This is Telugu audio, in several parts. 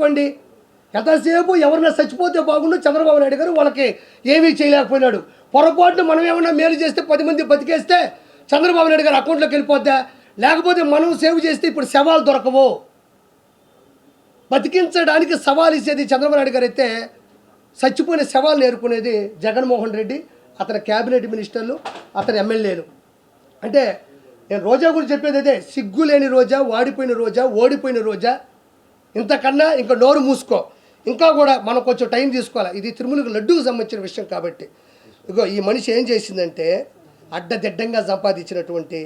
తీసుకోండి ఎంతసేపు ఎవరైనా చచ్చిపోతే బాగుండు చంద్రబాబు నాయుడు గారు వాళ్ళకి ఏమీ చేయలేకపోయినాడు. పొరపాటున మనం ఏమైనా మేలు చేస్తే పది మంది బతికేస్తే చంద్రబాబు నాయుడు గారు అకౌంట్లోకి వెళ్ళిపోద్దా? లేకపోతే మనం సేవ్ చేస్తే ఇప్పుడు శవాలు దొరకవు. బతికించడానికి సవాల్ ఇచ్చేది చంద్రబాబు నాయుడు గారు అయితే చచ్చిపోయిన శవాలు నేర్చుకునేది జగన్మోహన్ రెడ్డి అతని క్యాబినెట్ మినిస్టర్లు అతని ఎమ్మెల్యేలు. అంటే నేను రోజా గురించి చెప్పేది అదే సిగ్గు లేని రోజా వాడిపోయిన రోజా ఓడిపోయిన రోజా ఇంతకన్నా ఇంకా నోరు మూసుకో. ఇంకా కూడా మనం కొంచెం టైం తీసుకోవాలి. ఇది తిరుమలకు లడ్డూకు సంబంధించిన విషయం కాబట్టి. ఇదిగో ఈ మనిషి ఏం చేసిందంటే అడ్డదిడ్డంగా సంపాదించినటువంటి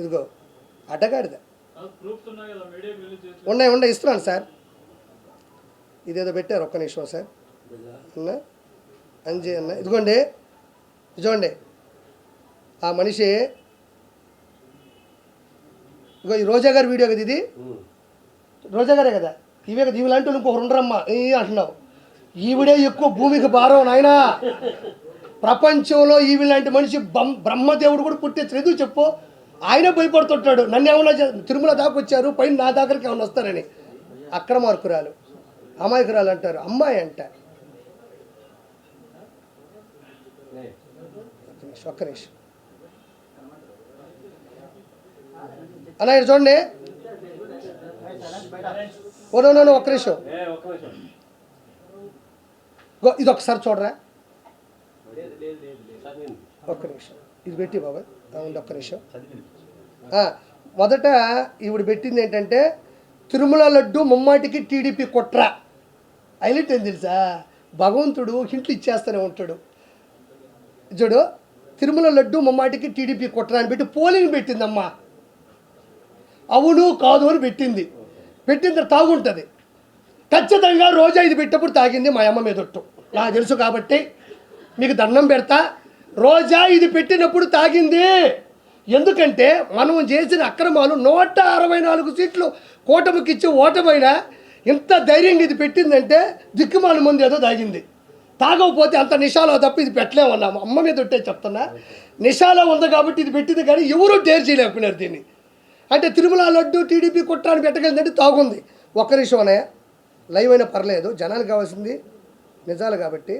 ఇదిగో అడ్డగాడిద. ఉన్నాయి ఉన్నాయి ఇస్తున్నాను సార్. ఇదేదో పెట్టారు ఒక్క నిమిషం సార్. అన్నా అంజే అన్న ఇదిగోండి చూడండి ఆ మనిషి ఇగో ఈ రోజా గారి వీడియో కదా ఇది? రోజా గారే కదా? ఇవే కదా ఇవి లాంటి ఇంకొకరు ఉండరమ్మా. ఏ అంటున్నావు. ఈవిడే ఎక్కువ భూమికి భారం నాయనా. ప్రపంచంలో ఈవి లాంటి మనిషి బ్రహ్మదేవుడు కూడా పుట్టే చదువు చెప్పు. ఆయన భయపడుతుంటాడు. నన్ను ఏమన్నా తిరుమల దాకా వచ్చారు పైన నా దగ్గరికి ఏమన్నా వస్తారని. అక్రమార్కురాలు అమాయకురాలు అంటారు. అమ్మాయి అంట. ఒక్క నిమిషం, అలా చూడండి. ఓ నో నో, ఒక్క నిమిషం. గో ఇది ఒకసారి చూడరా. ఒక్క నిమిషం. ఇది పెట్టి బాబాయ్. ఉంది ఒక్క నిమిషం. ఆ, మొదట ఈవిడ పెట్టింది ఏంటంటే తిరుమల లడ్డు ముమ్మాటికి టీడీపీ కుట్ర. హైలైట్ ఏం తెలుసా? భగవంతుడు హింట్లు ఇచ్చేస్తూనే ఉంటాడు. చూడు తిరుమల లడ్డు ముమ్మాటికి టీడీపీ కుట్ర అని పెట్టి పోలింగ్ పెట్టిందమ్మా. అవును కాదు అని పెట్టింది. పెట్టిన తర్వాత తాగుంటుంది. ఖచ్చితంగా రోజా ఇది పెట్టేప్పుడు తాగింది మా అమ్మ మీదొట్టు. నాకు తెలుసు కాబట్టి మీకు దండం పెడతా. రోజా ఇది పెట్టినప్పుడు తాగింది. ఎందుకంటే మనం చేసిన అక్రమాలు నూట అరవై నాలుగు సీట్లు కూటమికి ఇచ్చి ఓటమైన ఇంత ధైర్యంగా ఇది పెట్టిందంటే దిక్కుమాల ముందు ఏదో తాగింది. తాగకపోతే అంత నిషాలో తప్ప ఇది పెట్టలేమన్నాము. అమ్మ మీద ఒట్టే చెప్తున్నా. నిషాలో ఉంది కాబట్టి ఇది పెట్టింది కానీ ఎవరూ డేర్ చేయలేకపోయినారు దీన్ని. అంటే తిరుమల లడ్డు టీడీపీ కుట్రాన్ని పెట్టగలిందంటే తాగుంది. ఒక్క నిమిషంనే లైవ్ అయినా పర్లేదు జనానికి కావాల్సింది నిజాలు కాబట్టి.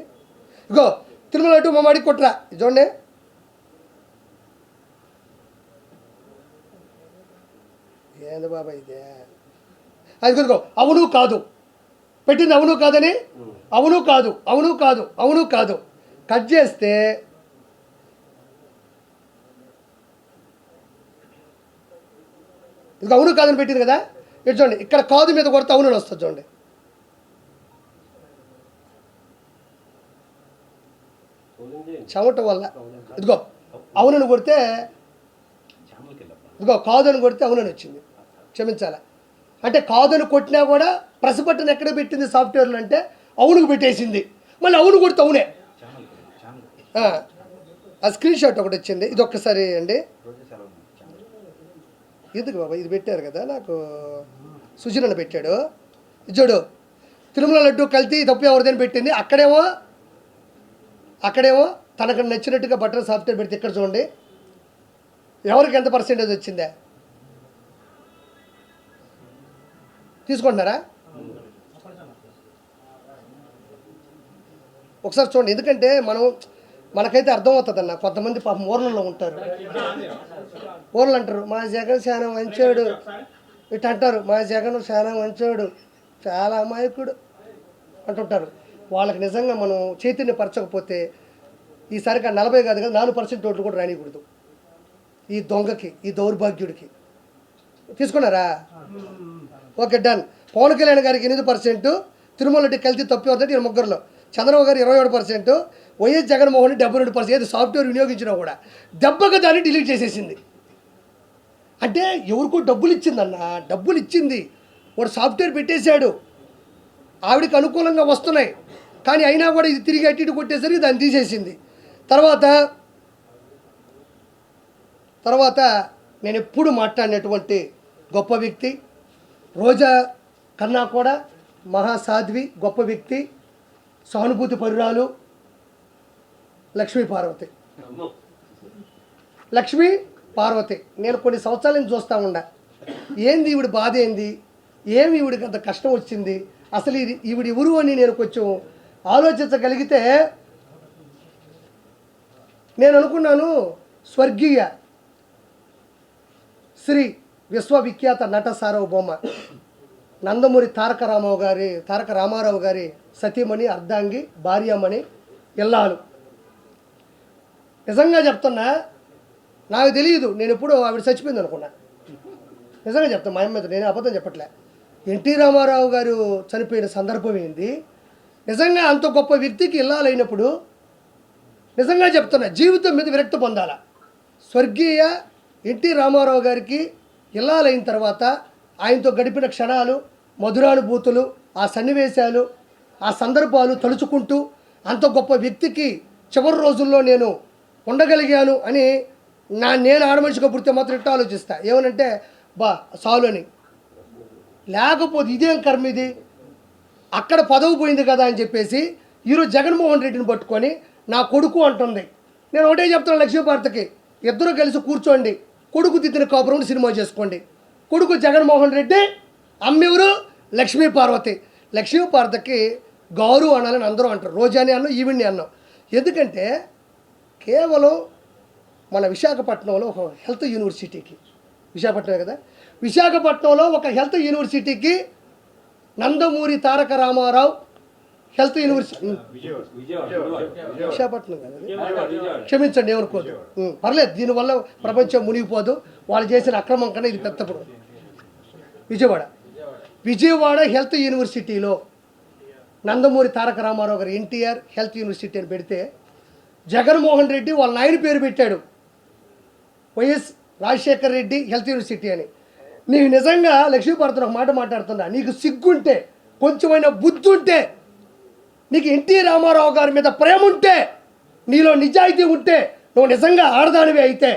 ఇగో తిరుమల లడ్డు మమ్మడి కుట్ర. చూడండి. ఏంది బాబా ఇదే? అది ఇదిగో అవును కాదు. పెట్టింది అవును కాదని? అవును కాదు అవును కాదు అవును కాదు. కట్ చేస్తే ఇది అవును కాదని పెట్టింది కదా? ఇటు చూడండి ఇక్కడ కాదు మీద కొడితే అవును వస్తుంది చూడండి. చెమట వల్ల ఇదిగో అవునని కొడితే ఇదిగో కాదని కొడితే అవునని వచ్చింది. క్షమించాల? అంటే కాదని కొట్టినా కూడా ప్రెస్ బటన్ ఎక్కడ పెట్టింది సాఫ్ట్వేర్లు అంటే అవునుకు పెట్టేసింది. మళ్ళీ అవును కొడితే అవునే. ఆ, ఆ స్క్రీన్ షాట్ ఒకటి వచ్చింది. ఇది ఒక్కసారి అండి ఎందుకు బాబా? ఇది పెట్టారు కదా నాకు సుజనలు పెట్టాడు. చూడు తిరుమల లడ్డు కల్తీ తప్పు ఎవరిదని పెట్టింది? అక్కడేమో అక్కడేమో తనకు నచ్చినట్టుగా బటర్ సాఫ్ట్వేర్ పెడితే ఇక్కడ చూడండి. ఎవరికి ఎంత పర్సెంటేజ్ వచ్చిందా? తీసుకుంటున్నారా? ఒకసారి చూడండి ఎందుకంటే మనం మనకైతే అర్థమవుతుంది అన్న కొంతమంది పాపం ఊర్లలో ఉంటారు. ఊర్లు అంటారు మా జగన్ చాలా మంచోడు. ఇటు అంటారు మా జగన్ చాలా మంచోడు చాలా అమాయకుడు. అంటుంటారు. వాళ్ళకి నిజంగా మనం చైతన్య పరచకపోతే ఈసారికి ఆ నలభై కాదు కదా నాలుగు పర్సెంట్ ఓట్లు కూడా రానికూడదు ఈ దొంగకి ఈ దౌర్భాగ్యుడికి. తీసుకున్నారా? Okay done. పవన్ కళ్యాణ్ గారికి ఎనిమిది పర్సెంట్ తిరుమల రెడ్డి కలిసి తప్పి వద్దంటే ఈ ముగ్గురులో. చంద్రబాబు గారు ఇరవై ఏడు పర్సెంట్ వైఎస్ జగన్మోహన్ డెబ్బై రెండు పర్సెంట్ ఏదో సాఫ్ట్వేర్ వినియోగించినా కూడా దెబ్బగా దాన్ని డిలీట్ చేసేసింది. అంటే ఎవరికో డబ్బులు ఇచ్చిందన్న డబ్బులు ఇచ్చింది. వాడు సాఫ్ట్వేర్ పెట్టేశాడు. ఆవిడకి అనుకూలంగా వస్తున్నాయి. కానీ అయినా కూడా ఇది తిరిగి అటు ఇటు కొట్టేసరికి దాన్ని తీసేసింది. తర్వాత తర్వాత నేను ఎప్పుడు మాట్లాడినటువంటి గొప్ప వ్యక్తి రోజా కన్నా కూడా మహాసాధ్వి గొప్ప వ్యక్తి సానుభూతి పరురాలు లక్ష్మీ పార్వతి. లక్ష్మి పార్వతి. నేను కొన్ని సంవత్సరాల నుంచి చూస్తూ ఉండా. ఏంది ఈవిడ బాధ ఏంది? ఏమి ఈవిడికి అంత కష్టం వచ్చింది? అసలు ఇది ఈవిడ ఎవరు అని నేను కొంచెం ఆలోచించగలిగితే నేను అనుకున్నాను స్వర్గీయ శ్రీ విశ్వవిఖ్యాత నట సార్వభౌమ నందమూరి తారక రామారావు గారి తారక రామారావు గారి సతీమణి అర్ధాంగి భార్యమణి ఇల్లాలు. నిజంగా చెప్తున్నా నాకు తెలియదు నేను ఎప్పుడు ఆవిడ చచ్చిపోయింది అనుకున్నా. నిజంగా చెప్తాను మా అమ్మతో మీద నేను అబద్ధం చెప్పట్లే. ఎన్టీ రామారావు గారు చనిపోయిన సందర్భం ఏంది? నిజంగా అంత గొప్ప వ్యక్తికి ఇల్లాలైనప్పుడు నిజంగా చెప్తున్నా జీవితం మీద విరక్తి పొందాల? స్వర్గీయ ఎన్టీ రామారావు గారికి ఇల్లాలైన తర్వాత ఆయనతో గడిపిన క్షణాలు మధురానుభూతులు ఆ సన్నివేశాలు ఆ సందర్భాలు తలుచుకుంటూ అంత గొప్ప వ్యక్తికి చివరి రోజుల్లో నేను ఉండగలిగాను అని నా నేను ఆడమనిషిగా పుడితే మాత్రం ఇట్లా ఆలోచిస్తా. ఏమనంటే బా సాలు అని. లేకపోతే ఇదేం కర్మ ఇది? అక్కడ పదవి పోయింది కదా అని చెప్పేసి ఈరోజు జగన్మోహన్ రెడ్డిని పట్టుకొని నా కొడుకు అంటుంది. నేను ఒకటే చెప్తాను లక్ష్మీభారతికి ఇద్దరు కలిసి కూర్చోండి. కొడుకు దిద్దిన కాపురం సినిమా చేసుకోండి. కొడుకు జగన్మోహన్ రెడ్డి అమ్మెవరు లక్ష్మీ పార్వతి లక్ష్మీ పార్వతికి గౌరు అనాలని అందరూ అంటారు. రోజాని అన్నాం ఈవిని అన్నాం. ఎందుకంటే కేవలం మన విశాఖపట్నంలో ఒక హెల్త్ యూనివర్సిటీకి. విశాఖపట్నమే కదా? విశాఖపట్నంలో ఒక హెల్త్ యూనివర్సిటీకి నందమూరి తారక రామారావు హెల్త్ యూనివర్సిటీ విశాఖపట్నం కదా? క్షమించండి ఏమనుకోదు పర్లేదు దీనివల్ల ప్రపంచం మునిగిపోదు. వాళ్ళు చేసిన అక్రమం కన్నా ఇది పెద్దప్పుడు విజయవాడ. విజయవాడ హెల్త్ యూనివర్సిటీలో నందమూరి తారక రామారావు గారు ఎన్టీఆర్ హెల్త్ యూనివర్సిటీ అని పెడితే జగన్మోహన్ రెడ్డి వాళ్ళ నాయన పేరు పెట్టాడు. YS Rajasekhar Reddy health university అని. నీకు నిజంగా లక్ష్మీభారతిని ఒక మాట మాట్లాడుతున్నా. నీకు సిగ్గుంటే కొంచెమైనా బుద్ధి ఉంటే నీకు ఎన్టీ రామారావు గారి మీద ప్రేమ ఉంటే నీలో నిజాయితీ ఉంటే నువ్వు నిజంగా ఆడదానివి అయితే.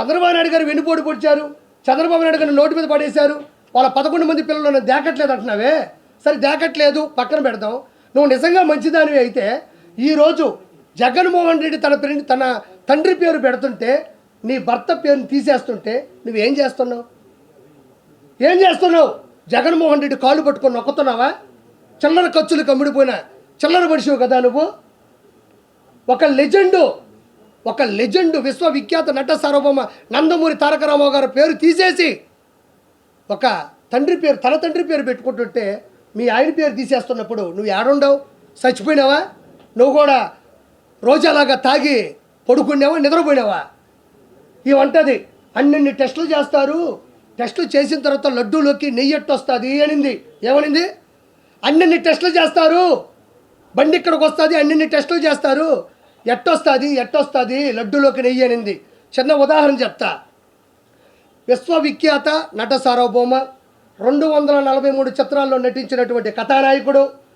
చంద్రబాబు నాయుడు గారు వెన్నుపోటు పొడిచారు. చంద్రబాబు నాయుడు గారిని నోటి మీద పడేశారు. వాళ్ళ పదకొండు మంది పిల్లలు నన్ను దేకట్లేదు అంటున్నావే? సరే దేకట్లేదు పక్కన పెడదాం. నువ్వు నిజంగా మంచిదానివి అయితే ఈరోజు జగన్మోహన్ రెడ్డి తన పేరుని తన తండ్రి పేరు పెడుతుంటే నీ భర్త పేరుని తీసేస్తుంటే నువ్వేం చేస్తున్నావు? ఏం చేస్తున్నావు? జగన్మోహన్ రెడ్డి కాళ్ళు పట్టుకొని నొక్కుతున్నావా? చిల్లర ఖర్చులు కమ్ముడిపోయిన చిల్లర మనిషివు కదా నువ్వు? ఒక లెజెండు ఒక లెజెండ్ విశ్వవిఖ్యాత నట సార్వభౌమ నందమూరి తారక రామారావు గారి పేరు తీసేసి ఒక తండ్రి పేరు తన తండ్రి పేరు పెట్టుకుంటుంటే మీ ఆయన పేరు తీసేస్తున్నప్పుడు నువ్వు ఏడుండవు? చచ్చిపోయినావా? నువ్వు కూడా రోజాలాగా తాగి పడుకునేవా నిద్రపోయినావా? ఇవంటది అన్నెన్ని టెస్టులు చేస్తారు. టెస్టులు చేసిన తర్వాత లడ్డూలోకి నెయ్యి ఎట్టొస్తుంది అనింది. ఏమనింది? అన్నెన్ని టెస్టులు చేస్తారు. బండి ఇక్కడికి వస్తుంది అన్నెన్ని టెస్టులు చేస్తారు. ఎట్టొస్తుంది ఎట్టొస్తుంది లడ్డూలోకి నెయ్యి అనింది. చిన్న ఉదాహరణ చెప్తా. విశ్వవిఖ్యాత నట సార్వభౌమ రెండు వందల నలభై మూడు చిత్రాల్లో నటించినటువంటి కథానాయకుడు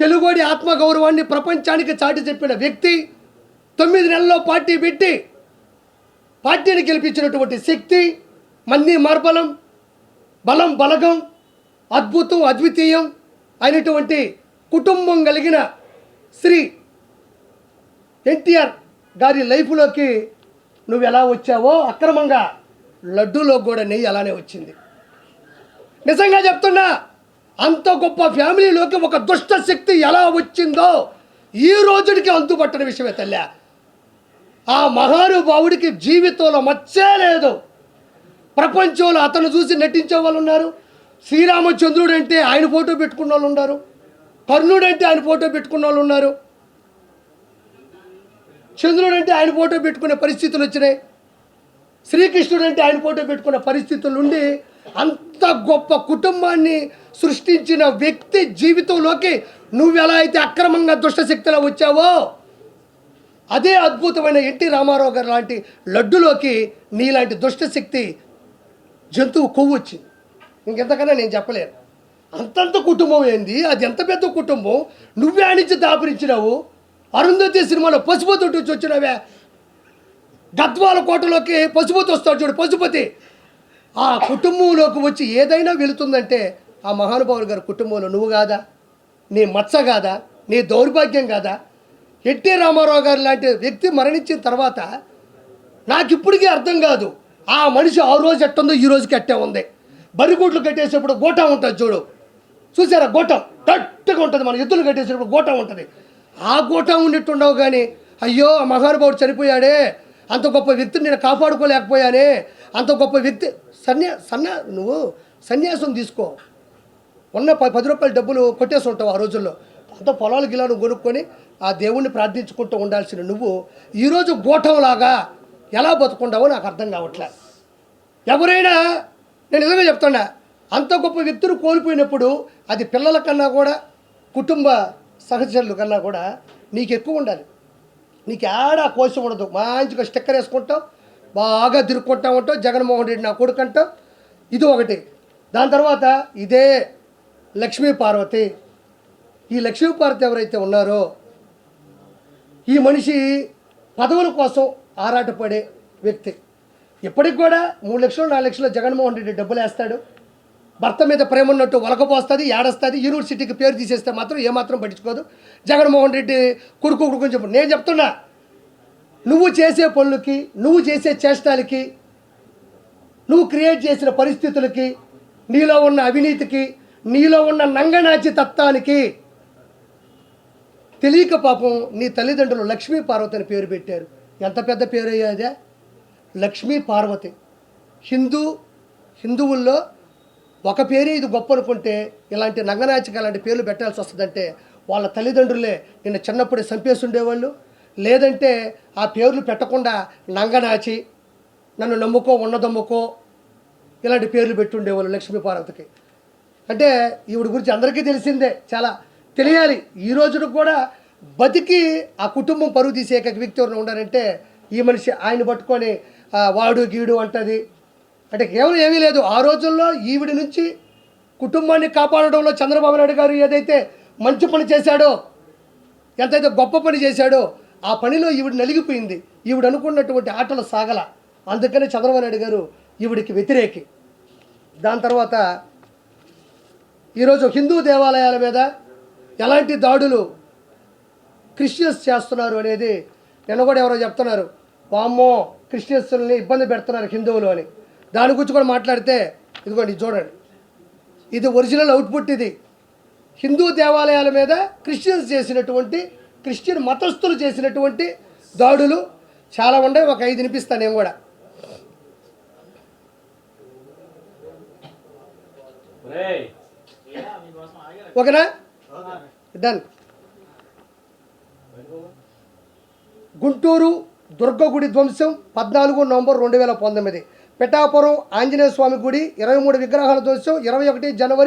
తెలుగుడి ఆత్మగౌరవాన్ని ప్రపంచానికి చాటి చెప్పిన వ్యక్తి తొమ్మిది నెలల్లో పార్టీ పెట్టి పార్టీని గెలిపించినటువంటి శక్తి మన్ని మార్బలం బలం బలగం అద్భుతం అద్వితీయం అయినటువంటి కుటుంబం కలిగిన శ్రీ ఎన్టీఆర్ గారి లైఫ్లోకి నువ్వు ఎలా వచ్చావో అక్రమంగా లడ్డూలో కూడా నెయ్యి అలానే వచ్చింది. నిజంగా చెప్తున్నా అంత గొప్ప ఫ్యామిలీలోకి ఒక దుష్ట శక్తి ఎలా వచ్చిందో ఈ రోజుడికి అంతుపట్టని విషయమే తల్లి. ఆ మహానుభావుడికి జీవితంలో మచ్చే లేదు. ప్రపంచంలో అతను చూసి నటించే వాళ్ళు ఉన్నారు. శ్రీరామచంద్రుడు అంటే ఆయన ఫోటో పెట్టుకున్న వాళ్ళు ఉన్నారు. కర్ణుడు అంటే ఆయన ఫోటో పెట్టుకున్న వాళ్ళు ఉన్నారు. చంద్రుడు అంటే ఆయన ఫోటో పెట్టుకునే పరిస్థితులు వచ్చినాయి. శ్రీకృష్ణుడు అంటే ఆయన ఫోటో పెట్టుకున్న పరిస్థితులు ఉండి అంత గొప్ప కుటుంబాన్ని సృష్టించిన వ్యక్తి జీవితంలోకి నువ్వు ఎలా అయితే అక్రమంగా దుష్టశక్తిలో వచ్చావో అదే అద్భుతమైన ఎన్టీ రామారావు గారు లాంటి లడ్డులోకి నీలాంటి దుష్టశక్తి జంతువు కొవ్వు వచ్చింది. ఇంకెంతకన్నా నేను చెప్పలేను. అంతంత కుటుంబం ఏంది? అది ఎంత పెద్ద కుటుంబం? నువ్వే ఆనించి దాపరించినావు. అరుంధతి సినిమాలో పశుపతి వచ్చి వచ్చినావే. గద్వాల కోటలోకి పశుపతి వస్తాడు చూడు పశుపతి. ఆ కుటుంబంలోకి వచ్చి ఏదైనా వెళుతుందంటే ఆ మహానుభావులు గారి కుటుంబంలో నువ్వు కాదా? నీ మచ్చ కాదా? నీ దౌర్భాగ్యం కాదా? ఎన్టీ రామారావు గారు లాంటి వ్యక్తి మరణించిన తర్వాత నాకు ఇప్పటికీ అర్థం కాదు. ఆ మనిషి ఆ రోజు ఎట్టుందో ఈ రోజుకి అట్టే ఉంది. బరిగూట్లు కట్టేసేప్పుడు గోటా ఉంటుంది చూడు. చూసారా గోటం? గట్టిగా ఉంటుంది మన ఎద్దులు కట్టేసేటప్పుడు గోటం ఉంటుంది. ఆ గోటం ఉన్నట్టు ఉండవు కానీ అయ్యో ఆ మహానుభావుడు చనిపోయాడే. అంత గొప్ప వ్యక్తిని నేను కాపాడుకోలేకపోయానే. అంత గొప్ప వ్యక్తి. సన్యా సన్యా నువ్వు సన్యాసం తీసుకో. ఉన్న ప పది రూపాయల డబ్బులు కొట్టేసి ఉంటావు ఆ రోజుల్లో. అంత పొలాలు గిలాను కొనుక్కొని ఆ దేవుణ్ణి ప్రార్థించుకుంటూ ఉండాల్సిన నువ్వు ఈరోజు గోఠంలాగా ఎలా బతుకుంటావో నాకు అర్థం కావట్లే. ఎవరైనా నేను నిజంగా చెప్తున్నా అంత గొప్ప వ్యక్తులు కోల్పోయినప్పుడు అది పిల్లల కన్నా కూడా కుటుంబ సహచరుల కన్నా కూడా నీకు ఎక్కువ ఉండాలి. నీకు ఏడా కోశం ఉండదు. మంచిగా స్టిక్కర్ వేసుకుంటావు బాగా తిరుక్కుంటా ఉంటావు జగన్మోహన్ రెడ్డి నా కొడుకు ఇది ఒకటి. దాని తర్వాత ఇదే లక్ష్మీ పార్వతి. ఈ లక్ష్మీ పార్వతి ఎవరైతే ఉన్నారో ఈ మనిషి పదవుల కోసం ఆరాటపడే వ్యక్తి. ఇప్పటికి కూడా మూడు లక్షలు నాలుగు లక్షలు జగన్మోహన్ రెడ్డి డబ్బులు వేస్తాడు. భర్త మీద ప్రేమ ఉన్నట్టు వలకపోస్తుంది ఏడస్తుంది యూనివర్సిటీకి పేరు తీసేస్తే మాత్రం ఏమాత్రం పట్టించుకోదు. జగన్మోహన్ రెడ్డి కొడుకు కొడుకు చెప్పు. నేను చెప్తున్నా నువ్వు చేసే పనులకి నువ్వు చేసే చేష్టాలకి నువ్వు క్రియేట్ చేసిన పరిస్థితులకి నీలో ఉన్న అవినీతికి నీలో ఉన్న నంగనాచి తత్వానికి తెలియక పాపం నీ తల్లిదండ్రులు లక్ష్మీ పార్వతి అని పేరు పెట్టారు. ఎంత పెద్ద పేరు అయ్యాదే లక్ష్మీ పార్వతి. హిందూ హిందువుల్లో ఒక పేరే ఇది గొప్ప అనుకుంటే ఇలాంటి నంగనాచిక అలాంటి పేర్లు పెట్టాల్సి వస్తుందంటే వాళ్ళ తల్లిదండ్రులే నిన్న చిన్నప్పుడే చంపేసి ఉండేవాళ్ళు. లేదంటే ఆ పేర్లు పెట్టకుండా నంగనాచి నన్ను నమ్ముకో ఉన్నదమ్ముకో ఇలాంటి పేర్లు పెట్టుండేవాళ్ళు లక్ష్మీ పార్వతికి. అంటే ఈవిడ గురించి అందరికీ తెలిసిందే చాలా తెలియాలి. ఈ రోజున కూడా బతికి ఆ కుటుంబం పరుగు తీసే ఏకైక వ్యక్తి ఎవరైనా ఉండారంటే ఈ మనిషి. ఆయన పట్టుకొని వాడు గీడు అంటది. అంటే కేవలం ఏమీ లేదు. ఆ రోజుల్లో ఈవిడ నుంచి కుటుంబాన్ని కాపాడడంలో చంద్రబాబు నాయుడు గారు ఏదైతే మంచి పని చేశాడో ఎంతైతే గొప్ప పని చేశాడో ఆ పనిలో ఈవిడ నలిగిపోయింది. ఈవిడ అనుకున్నటువంటి ఆటలు సాగల. అందుకని చంద్రబాబు నాయుడు గారు ఈవిడికి వ్యతిరేకి. దాని తర్వాత ఈరోజు హిందూ దేవాలయాల మీద ఎలాంటి దాడులు క్రిస్టియన్స్ చేస్తున్నారు అనేది నిన్న కూడా ఎవరో చెప్తున్నారు. వామ్మో క్రిస్టియన్స్ని ఇబ్బంది పెడుతున్నారు హిందువులు అని. దాని గురించి కూడా మాట్లాడితే ఇదిగోండి చూడండి. ఇది ఒరిజినల్ అవుట్పుట్ ఇది. హిందూ దేవాలయాల మీద క్రిస్టియన్స్ చేసినటువంటి క్రిస్టియన్ మతస్థులు చేసినటువంటి దాడులు చాలా ఉన్నాయి. ఒక ఐదు వినిపిస్తాను నేను కూడా. ఓకేనా? డన్ గుంటూరు దుర్గగుడి ధ్వంసం పద్నాలుగు నవంబర్ రెండు వేల పంతొమ్మిది. పిఠాపురం ఆంజనేయ స్వామి గుడి ఇరవై మూడు విగ్రహాల ధ్వంసం ఇరవై ఒకటి జనవరి